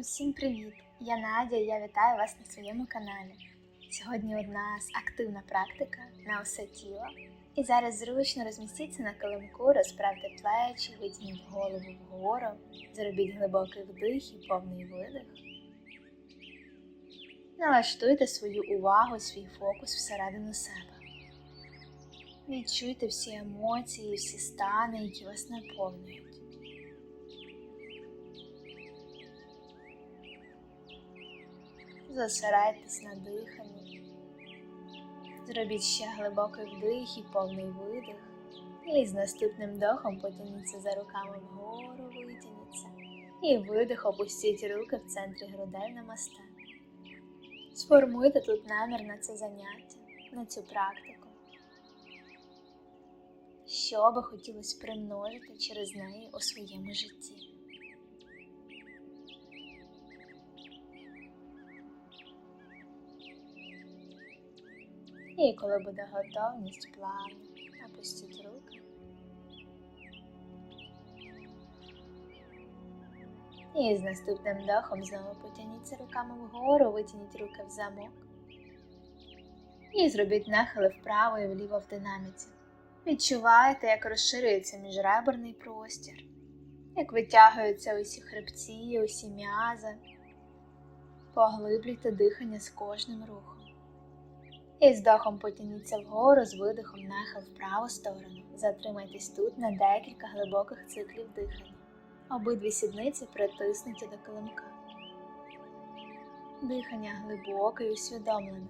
Усім привіт! Я Надя і я вітаю вас на своєму каналі. Сьогодні у нас активна практика на усе тіло. І зараз зручно розмістіться на килимку, розправте плечі, витягніть голову вгору, зробіть глибокий вдих і повний видих. Налаштуйте свою увагу, свій фокус всередину себе. Відчуйте всі емоції, всі стани, які вас наповнюють. Зосередьтесь на диханні. Зробіть ще глибокий вдих і повний видих. І з наступним вдохом потягніться за руками вгору, витягніться. І видих опустіть руки в центрі грудей на масте. Сформуйте тут намір на це заняття, на цю практику. Що би хотілося примножити через неї у своєму житті. І коли буде готовність, плавно опустіть руки. І з наступним вдохом знову потягніться руками вгору, витягніть руки в замок. І зробіть нахили вправо і вліво в динаміці. Відчувайте, як розширюється міжреберний простір, як витягуються усі хребці, усі м'язи. Поглиблюйте дихання з кожним рухом. І з вдохом потягніться вгору, з видихом нахил в праву сторону. Затримайтесь тут на декілька глибоких циклів дихання. Обидві сідниці притиснуті до килимка. Дихання глибоке і усвідомлене.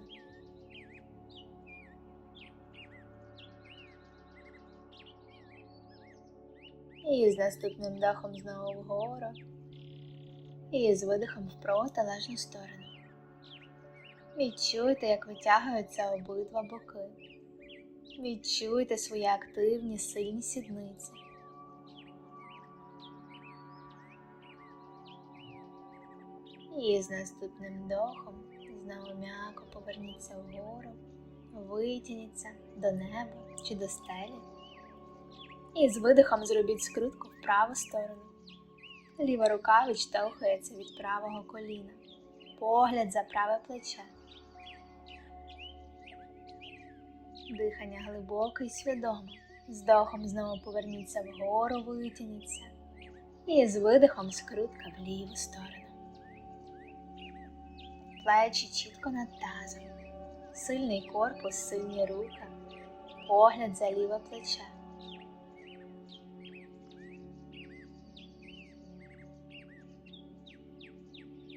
І з наступним вдохом знову вгору. І з видихом в протилежну сторону. Відчуйте, як витягуються обидва боки. Відчуйте свої активні сильні сідниці. І з наступним вдохом знову м'яко поверніться вгору, витягніться до неба чи до стелі. І з видихом зробіть скрутку в праву сторону. Ліва рука відштовхується від правого коліна. Погляд за праве плече. Дихання глибоке і свідоме. З вдохом знову поверніться вгору, витягніться. І з видихом скрутка в ліву сторону. Плечі чітко над тазом. Сильний корпус, сильні руки. Погляд за ліве плече.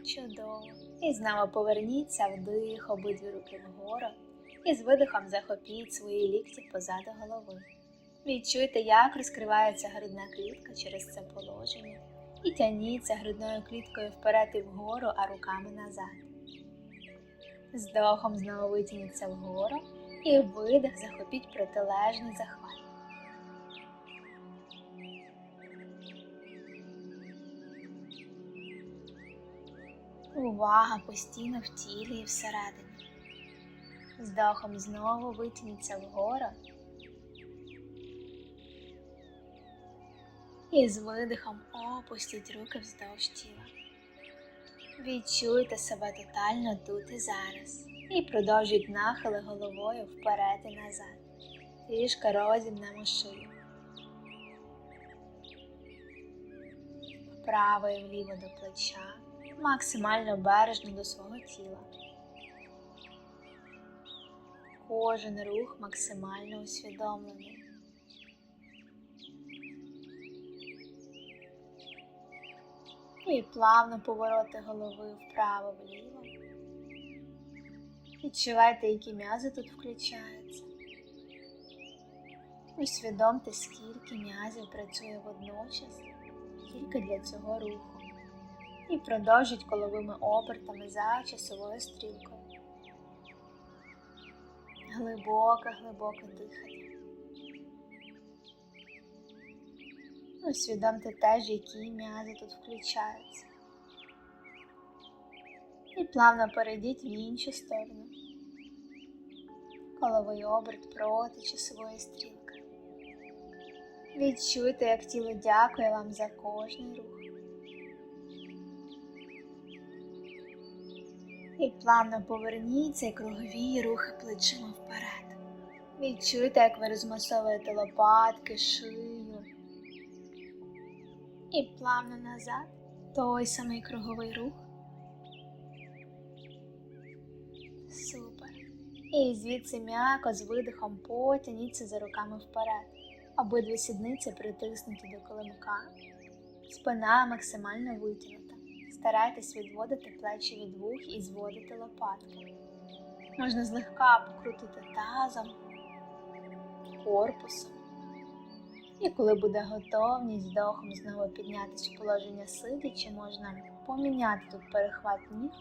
Чудово. І знову поверніться вдих, обидві руки вгору. І з видихом захопіть свої лікті позаду голови. Відчуйте, як розкривається грудна клітка через це положення. І тяніться грудною кліткою вперед і вгору, а руками назад. З вдохом знову витягніться вгору і видих захопіть протилежний захват. Увага постійно в тілі і всередині. З знову витягніться вгору. І з видихом опустіть руки вздовж тіла. Відчуйте себе тотально тут і зараз. І продовжуйте нахили головою вперед і назад. Трішки розімнемо шию. Вправо і вліво до плеча, максимально бережно до свого тіла. Кожен рух максимально усвідомлений. І плавно повороти голови вправо-вліво. Відчувайте, які м'язи тут включаються. Усвідомте, скільки м'язів працює водночас тільки для цього руху. І продовжіть коловими обертами за часовою стрілкою. Глибоке, глибоке дихання. Усвідомте теж, які м'язи тут включаються. І плавно перейдіть в іншу сторону. Коловий оберт проти часової стрілки. Відчуйте, як тіло дякує вам за кожний рух. І плавно поверніться і кругові рухи плечима вперед. Відчуйте, як ви розмасовуєте лопатки, шию. І плавно назад. Той самий круговий рух. Супер. І звідси м'яко з видихом потягніться за руками вперед. Обидві сідниці притиснуті до килимка. Спина максимально витягнута. Старайтесь відводити плечі від вух і зводити лопатки. Можна злегка покрутити тазом, корпусом. І коли буде готовність вдохом знову піднятися в положення сидячи, можна поміняти тут перехват ніг.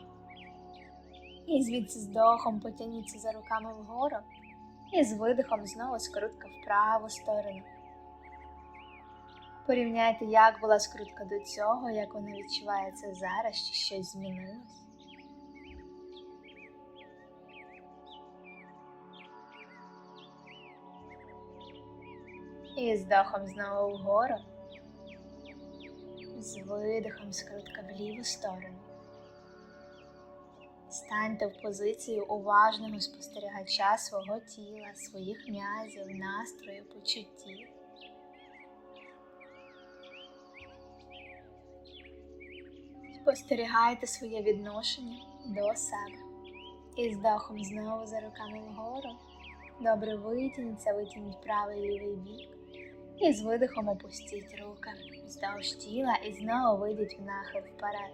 І звідси з вдохом потягніться за руками вгору. І з видихом знову скрутка в праву сторону. Порівняйте, як була скрутка до цього, як вона відчувається зараз, чи щось змінилось. І з вдохом знову вгору. З видихом скрутка в ліву сторону. Станьте в позицію уважного спостерігача свого тіла, своїх м'язів, настрою, почуттів. Спостерігайте своє відношення до себе. І з вдохом знову за руками вгору. Добре витягніться, витягніть правий лівий бік. І з видихом опустіть руки вздовж тіла і знову вийдіть в нахил вперед.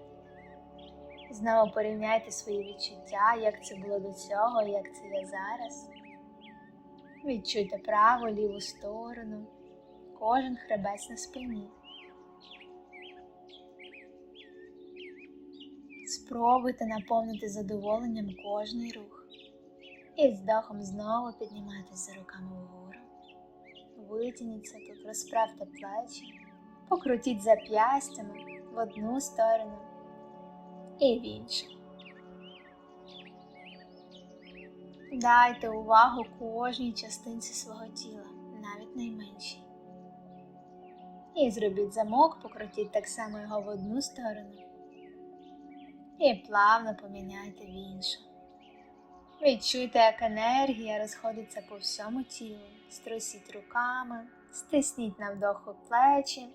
Знову порівняйте свої відчуття, як це було до цього, як це є зараз. Відчуйте праву, ліву сторону, кожен хребець на спині. Спробуйте наповнити задоволенням кожний рух. І з вдохом знову піднімайтесь за руками вгору. Витягніться тут, розправте плечі, покрутіть зап'ястями в одну сторону і в іншу. Дайте увагу кожній частинці свого тіла, навіть найменшій. І зробіть замок, покрутіть так само його в одну сторону. І плавно поміняйте в іншу. Відчуйте, як енергія розходиться по всьому тілу. Струсіть руками, стисніть на вдоху плечі,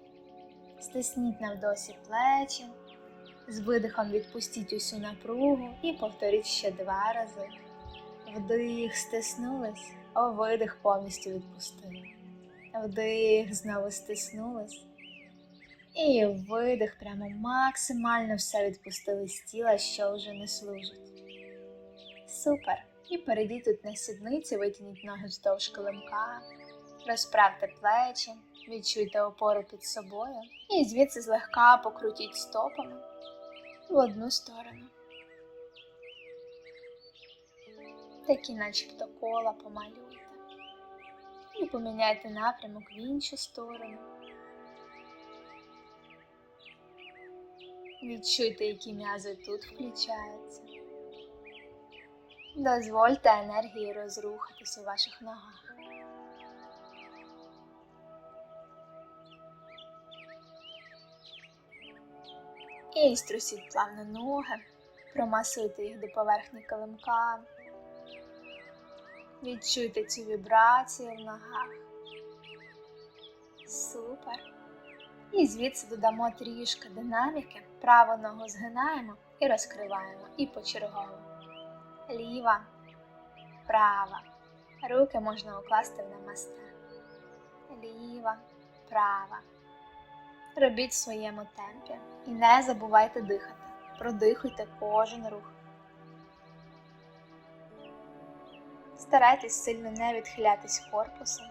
стисніть на вдосі плечі, з видихом відпустіть усю напругу і повторіть ще два рази. Вдих, стиснулись, а видих повністю відпустили. Вдих, знову стиснулись. І видих прямо максимально все відпустили з тіла, що вже не служить. Супер! І перейдіть тут на сідниці, витягніть ноги вздовж килимка, розправте плечі, відчуйте опору під собою і звідси злегка покрутіть стопами в одну сторону. Такі начебто кола помалюйте. І поміняйте напрямок в іншу сторону. Відчуйте, які м'язи тут включаються. Дозвольте енергії розрухатись у ваших ногах. І струсіть плавно ноги, промасуйте їх до поверхні килимка. Відчуйте цю вібрацію в ногах. Супер. І звідси додамо трішки динаміки. Праву ногу згинаємо і розкриваємо. І почергово. Ліва, права. Руки можна укласти в намасте. Ліва, права. Робіть в своєму темпі. І не забувайте дихати. Продихуйте кожен рух. Старайтесь сильно не відхилятись корпусом.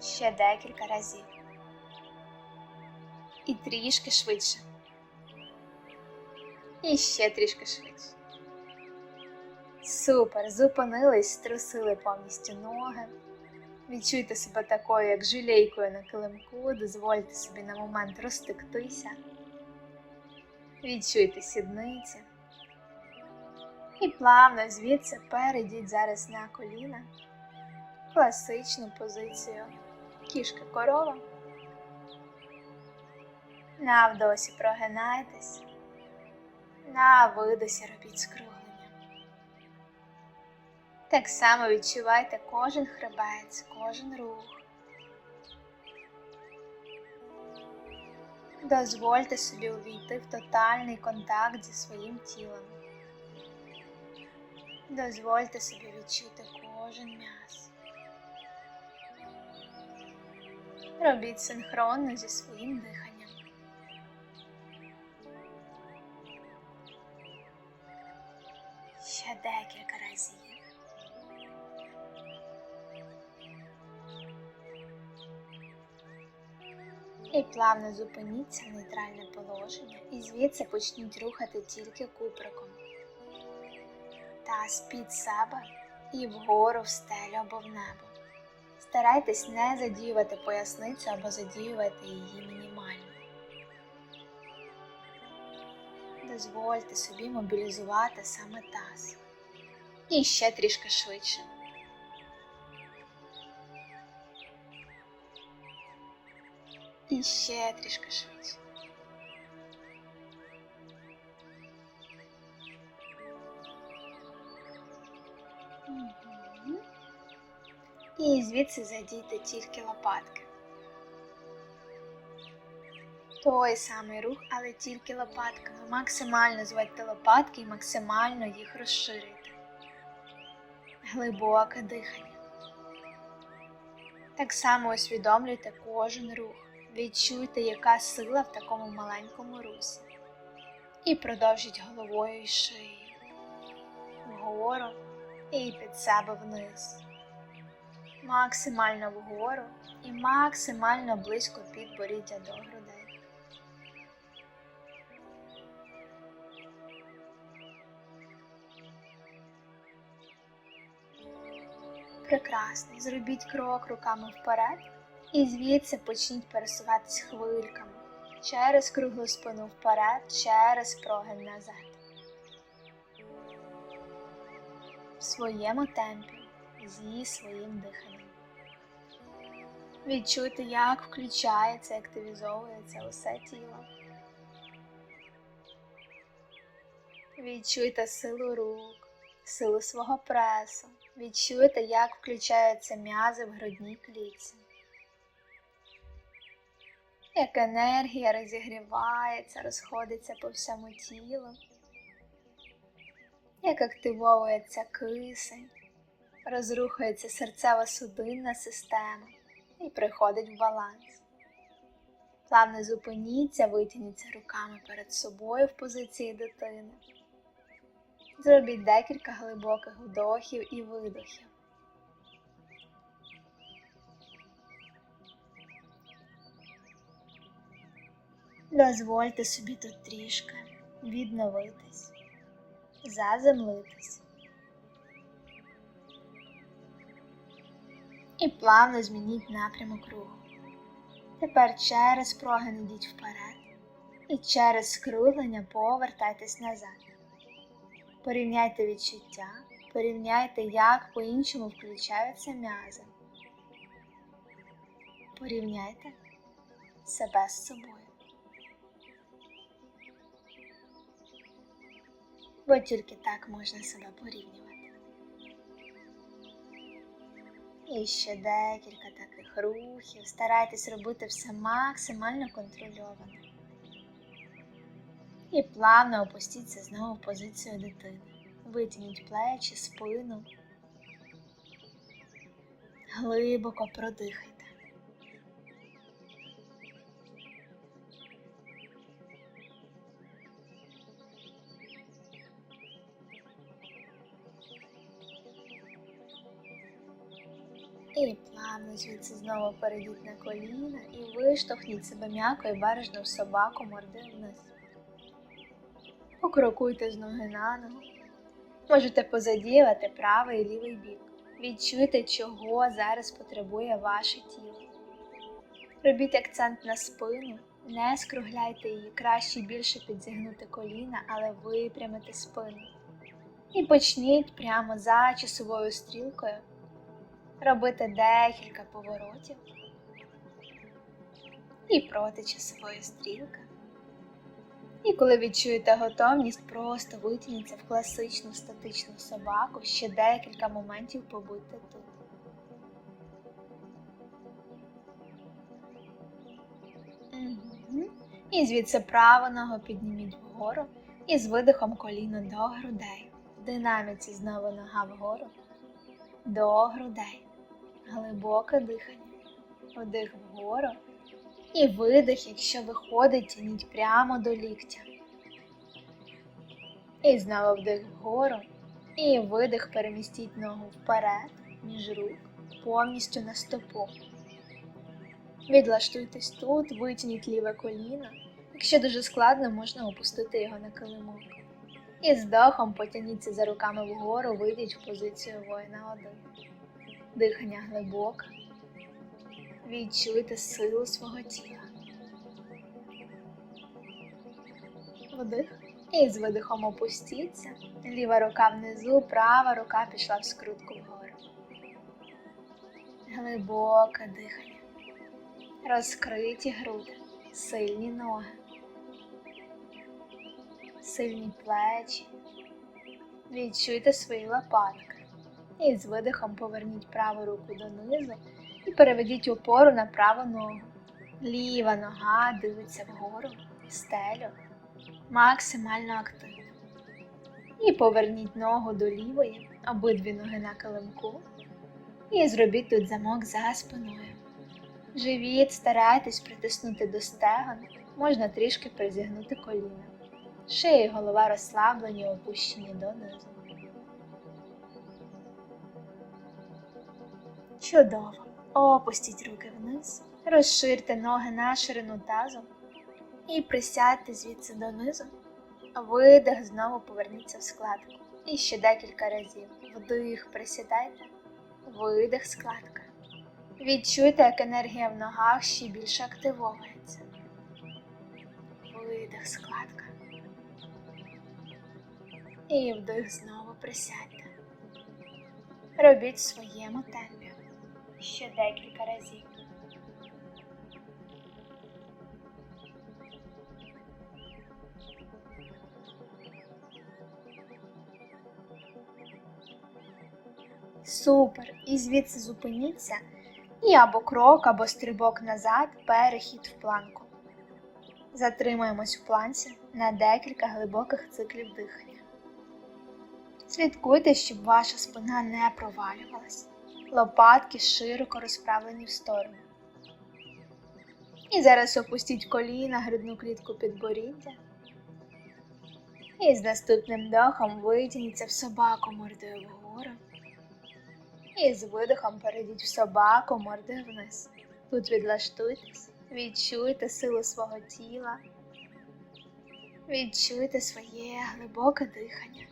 Ще декілька разів. І трішки швидше. І ще трішки швидше. Супер! Зупинились, струсили повністю ноги. Відчуйте себе такою, як жилейкою на килимку, дозвольте собі на момент розтектися. Відчуйте сідниці. І плавно звідси перейдіть зараз на коліна. Класичну позицію кішка корова. На вдосі прогинайтесь. На видосі робіть скруглення. Так само відчувайте кожен хребець, кожен рух. Дозвольте собі увійти в тотальний контакт зі своїм тілом. Дозвольте собі відчути кожен м'яз. Робіть синхронно зі своїм диханням. Ще декілька разів. І плавно зупиніться в нейтральне положення і звідси почніть рухати тільки куприком. Таз під себе і вгору в стелю або в небо. Старайтесь не задіювати поясницю або задіювати її мінімально. Дозвольте собі мобілізувати саме таз. І ще трішки швидше. І ще трішки швидше. І звідси задійте тільки лопатки. Той самий рух, але тільки лопатками. Максимально зводьте лопатки і максимально їх розширюйте. Глибоке дихання. Так само усвідомлюйте кожен рух. Відчуйте, яка сила в такому маленькому русі. І продовжіть головою і шиєю. Вгору і під себе вниз. Максимально вгору і максимально близько підборіддя до грудей. Прекрасно. Зробіть крок руками вперед і звідси почніть пересуватись хвильками через круглу спину вперед, через прогин назад. В своєму темпі, зі своїм диханням. Відчуйте, як включається, активізовується усе тіло. Відчуйте силу рук, силу свого пресу. Відчуйте, як включаються м'язи в грудній клітці. Як енергія розігрівається, розходиться по всьому тілу, як активовується кисень, розрухається серцева судинна система і приходить в баланс. Плавно зупиніться, витягніться руками перед собою в позиції дитини. Зробіть декілька глибоких вдохів і видохів. Дозвольте собі тут трішки відновитись, заземлитись. І плавно змініть напрямок руху. Тепер через прогин йдіть вперед і через скруглення повертайтесь назад. Порівняйте відчуття, порівняйте, як по-іншому включаються м'язи. Порівняйте себе з собою. Бо тільки так можна себе порівнювати. І ще декілька таких рухів. Старайтесь робити все максимально контрольовано. І плавно опустіться знову в позицію дитини. Витягніть плечі, спину. Глибоко продихайте. І плавно звідси знову перейдіть на коліна і виштовхніть себе м'яко і бережно в собаку морди вниз. Покрокуйте з ноги на ногу. Можете позадіювати правий і лівий бік. Відчуйте, чого зараз потребує ваше тіло. Робіть акцент на спину, не скругляйте її, краще більше підзігнути коліна, але випрямити спину. І почніть прямо за часовою стрілкою робити декілька поворотів і проти часової стрілки. І коли відчуєте готовність, просто витягніться в класичну статичну собаку, ще декілька моментів побудьте тут. І звідси праву ногу підніміть вгору і з видихом коліно до грудей. В динаміці знову нога вгору, до грудей. Глибоке дихання. Вдих вгору. І видих, якщо виходить, тяніть прямо до ліктя. І знову вдих вгору. І видих перемістіть ногу вперед, між рук, повністю на стопу. Відлаштуйтесь тут, витягніть ліве коліно. Якщо дуже складно, можна опустити його на килимок. І з вдохом потягніться за руками вгору, вийдіть в позицію воїна один. Дихання глибоке. Відчуйте силу свого тіла. Вдих. І з видихом опустіться. Ліва рука внизу, права рука пішла в скрутку вгору. Глибоке дихання. Розкриті груди, сильні ноги, сильні плечі. Відчуйте свої лопатки. І з видихом поверніть праву руку донизу і переведіть опору на праву ногу. Ліва нога дивиться вгору, стелю, максимально активно. І поверніть ногу до лівої, обидві ноги на килимку. І зробіть тут замок за спиною. Живіт старайтесь притиснути до стегон, можна трішки призігнути коліна. Шия і голова розслаблені, опущені донизу. Чудово. Опустіть руки вниз, розширте ноги на ширину тазу і присядьте звідси донизу. Видих, знову поверніться в складку. І ще декілька разів. Вдих, присідайте, видих, складка. Відчуйте, як енергія в ногах ще більше активовується. Видих, складка. І вдих знову присядьте. Робіть в своєму темпі. Ще декілька разів. Супер! І звідси зупиніться і або крок, або стрибок назад, перехід в планку. Затримуємось в планці на декілька глибоких циклів дихання. Слідкуйте, щоб ваша спина не провалювалась, лопатки широко розправлені в сторону. І зараз опустіть коліна, грудну клітку підборіддя. І з наступним дохом витягніться в собаку мордою вгору. І з видихом перейдіть в собаку мордою вниз. Тут відлаштуйтесь, відчуйте силу свого тіла, відчуйте своє глибоке дихання.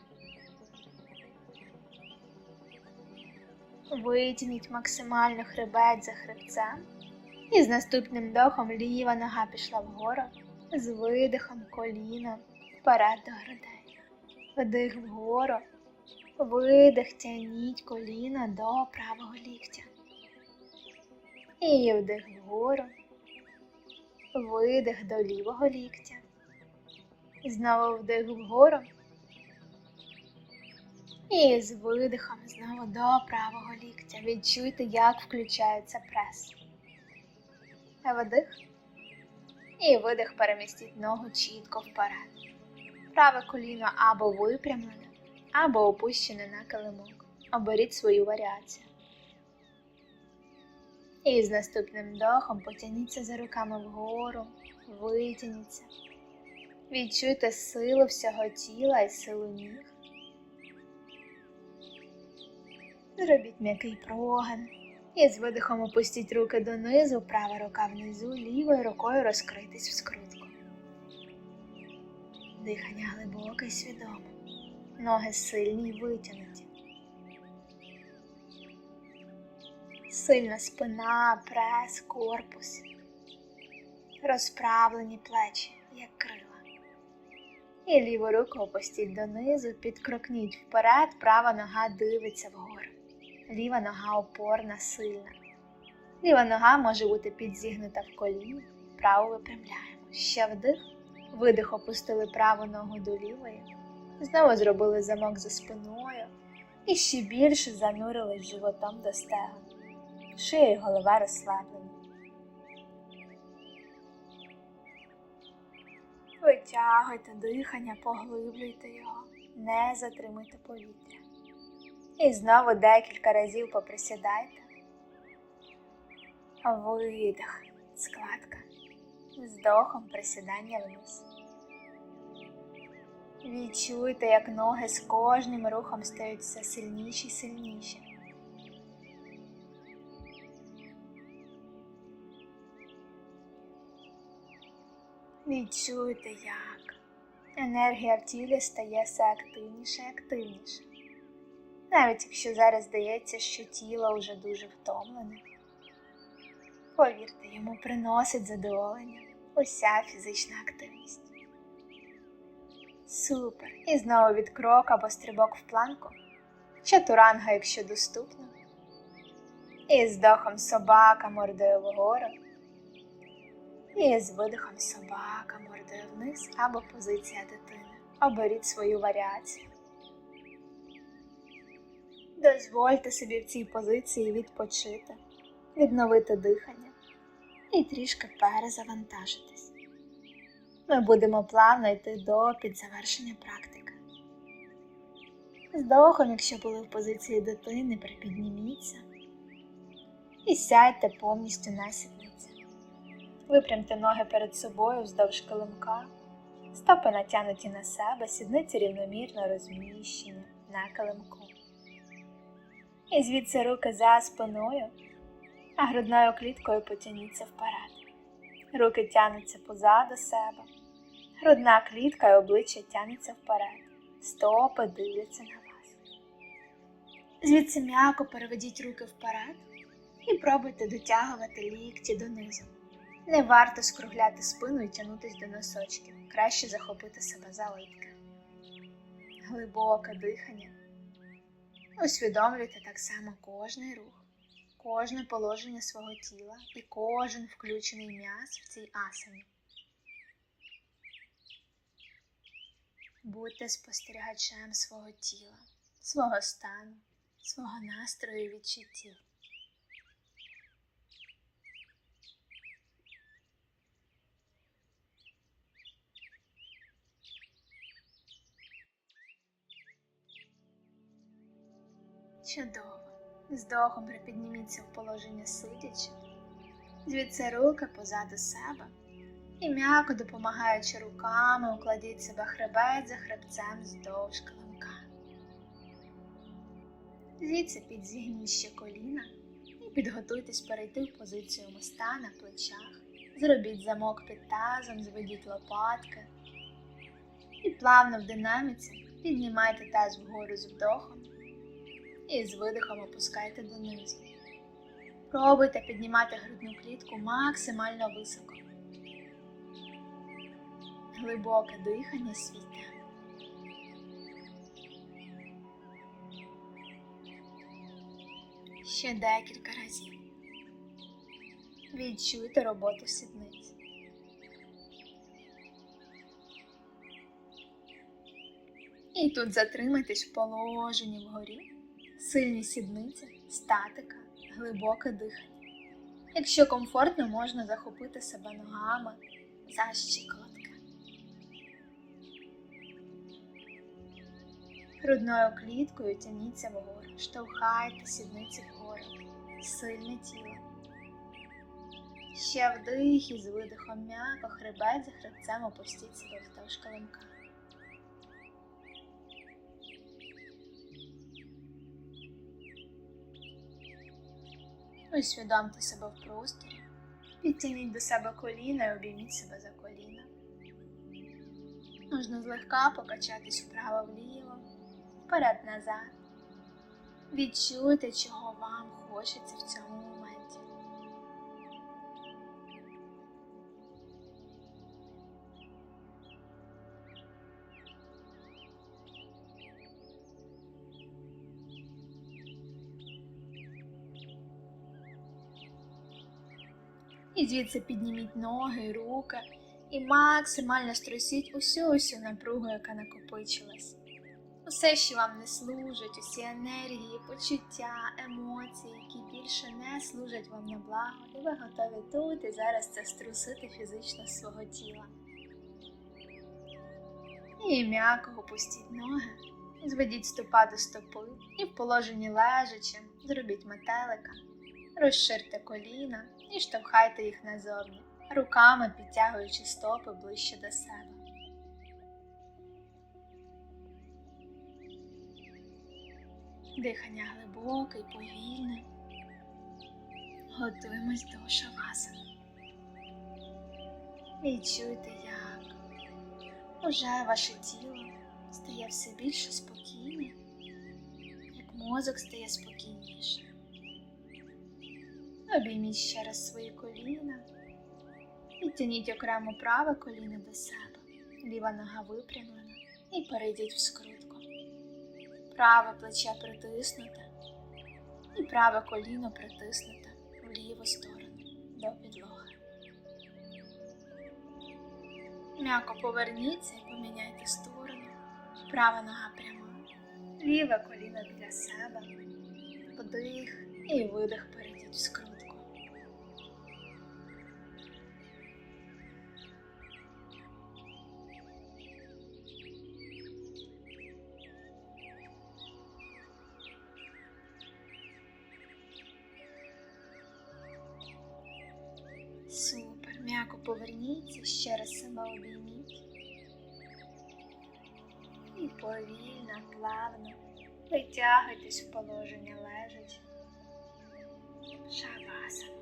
Витягніть максимально хребет за хребцем. І з наступним дохом ліва нога пішла вгору, з видихом коліна вперед до грудей. Вдих вгору. Видих, тягніть коліна до правого ліктя. І вдих вгору, видих до лівого ліктя. Знову вдих вгору. І з видихом знову до правого ліктя. Відчуйте, як включається прес. Вдих. І видих перемістіть ногу чітко вперед. Праве коліно або випрямлене або опущене на килимок. Оберіть свою варіацію. І з наступним вдохом потягніться за руками вгору, витягніться. Відчуйте силу всього тіла і силу ніг. Зробіть м'який прогин. І з видихом опустіть руки донизу, права рука внизу, лівою рукою розкритись в скрутку. Дихання глибоке і свідоме ноги сильні й витягнуті. Сильна спина, прес, корпус, розправлені плечі, як крила. І ліву руку опустіть донизу, підкрокніть вперед, права нога дивиться вгору. Ліва нога опорна, сильна. Ліва нога може бути підзігнута в коліні, праву випрямляємо. Ще вдих, Видих опустили праву ногу до лівої, знову зробили замок за спиною і ще більше занурились животом до стегон. Шия і голова розслаблені. Витягуйте дихання, поглиблюйте його, не затримуйте повітря. І знову декілька разів поприсідайте. Видих, складка. Вздохом присідання вниз. Відчуйте, як ноги з кожним рухом стають все сильніші й сильніші. Відчуйте, як енергія в тілі стає все активніше і активніше. Навіть якщо зараз здається, що тіло вже дуже втомлене. Повірте, йому приносить задоволення уся фізична активність. Супер! І знову від крок або стрибок в планку, чатуранга, якщо доступно. І з вдохом собака мордою вгору. І з видихом собака мордою вниз або позиція дитини. Оберіть свою варіацію. Дозвольте собі в цій позиції відпочити, відновити дихання і трішки перезавантажитись. Ми будемо плавно йти до підзавершення практики. З вдохом, якщо були в позиції дитини, припідніміться і сядьте повністю на сідниці. Випрямте ноги перед собою вздовж килимка, стопи натягнуті на себе, сідниці рівномірно розміщені на килимку. І звідси руки за спиною, а грудною кліткою потягніться вперед. Руки тянуться позаду себе, грудна клітка і обличчя тянуться вперед, стопи дивляться на вас. Звідси м'яко переведіть руки вперед і пробуйте дотягувати лікті донизу. Не варто скругляти спину і тягнутись до носочків, краще захопити себе за литки. Глибоке дихання. Усвідомлюйте так само кожний рух, кожне положення свого тіла і кожен включений м'яз в цій асані. Будьте спостерігачем свого тіла, свого стану, свого настрою і відчуттів. Чудово. Вздохом припідніміться в положення сидячи, звідси руки позаду себе і м'яко допомагаючи руками, укладіть себе хребет за хребцем вздовж килимка. Звідси підзігніть ще коліна і підготуйтесь перейти в позицію моста на плечах. Зробіть замок під тазом, зведіть лопатки і плавно в динаміці піднімайте таз вгору з вдохом і з видихом опускайте донизу. Пробуйте піднімати грудну клітку максимально високо. Глибоке дихання світе. Ще декілька разів. Відчуйте роботу сідниць. І тут затримайтесь в положенні вгорі сильні сідниці, статика, глибоке дихання. Якщо комфортно, можна захопити себе ногами за щиколотки. Грудною кліткою тяніться вгору, штовхайте сідниці вгору, сильне тіло. Ще вдих і з видихом м'яко, хребет за хребцем опустіть себе вздовж килимка. Усвідомте себе в просторі, підтягніть до себе коліна і обійміть себе за коліна. Можна злегка покачатись вправо-вліво, вперед-назад. Відчуйте, чого вам хочеться в цьому І звідси підніміть ноги, руки і максимально струсіть усю усю напругу, яка накопичилась. Усе, що вам не служить, усі енергії, почуття, емоції, які більше не служать вам на благо, і ви готові тут і зараз це струсити фізично з свого тіла. І м'яко опустіть ноги, зведіть стопа до стопи і в положенні лежачи зробіть метелика, розширте коліна і штовхайте їх назовні, руками підтягуючи стопи ближче до себе. Дихання глибоке і повільне. Готуємось до шавасани. Відчуйте, як уже ваше тіло стає все більше спокійне, як мозок стає спокійніше. Обійміть ще раз свої коліна. Підтягніть окремо праве коліно до себе, ліва нога випрямлена і перейдіть в скрутку. Праве плече притиснуте і праве коліно притиснуте в ліву сторону до підлоги. М'яко поверніться і поміняйте сторону. Права нога пряма, ліве коліно біля себе, вдих і видих перейдіть в скрутку. Поверніться, ще раз себе обійміть. І повільно, плавно витягуйтесь в положення лежачи. Шавасана.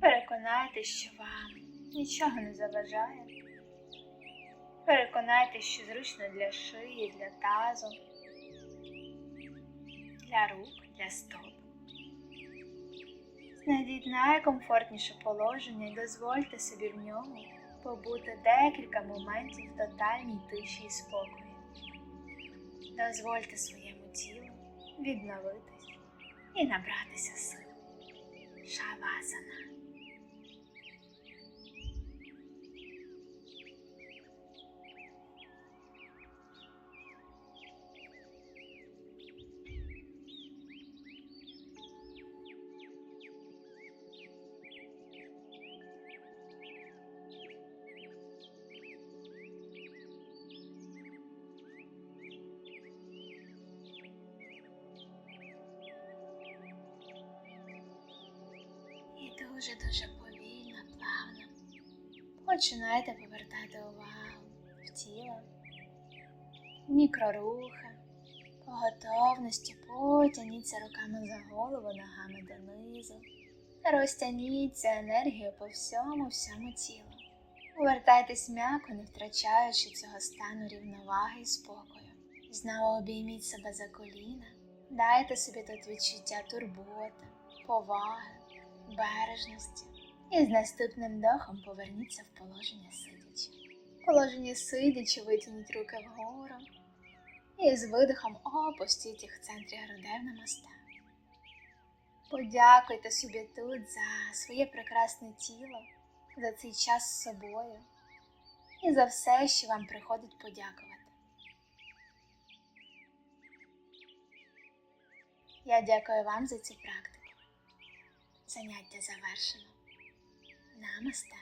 Переконайтесь, що вам нічого не заважає. Переконайтесь, що зручно для шиї, для тазу для рук, для стоп. Знайдіть найкомфортніше положення і дозвольте собі в ньому побути декілька моментів в тотальній тиші і спокою. Дозвольте своєму тілу відновитись і набратися сил. Шавасана. Дуже-дуже повільно, плавно. Починайте повертати увагу в тіло, мікрорухи, по готовності потягніться руками за голову, ногами донизу, розтягніться енергію по всьому всьому тілу. Повертайтесь м'яко, не втрачаючи цього стану рівноваги і спокою. Знову обійміть себе за коліна, дайте собі тут відчуття турботи, поваги бережності. І з наступним вдохом поверніться в положення сидячи. В положенні сидячи витягніть руки вгору і з видихом опустіть їх в центрі грудей на моста. Подякуйте собі тут за своє прекрасне тіло, за цей час з собою і за все, що вам приходить подякувати. Я дякую вам за цю практику. Заняття завершено. Намасте.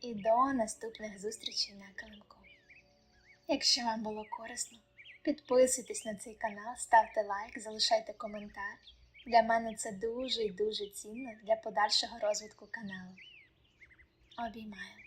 І до наступних зустрічей на килимку. Якщо вам було корисно, підписуйтесь на цей канал, ставте лайк, залишайте коментар. Для мене це дуже і дуже цінно для подальшого розвитку каналу. Обіймаю.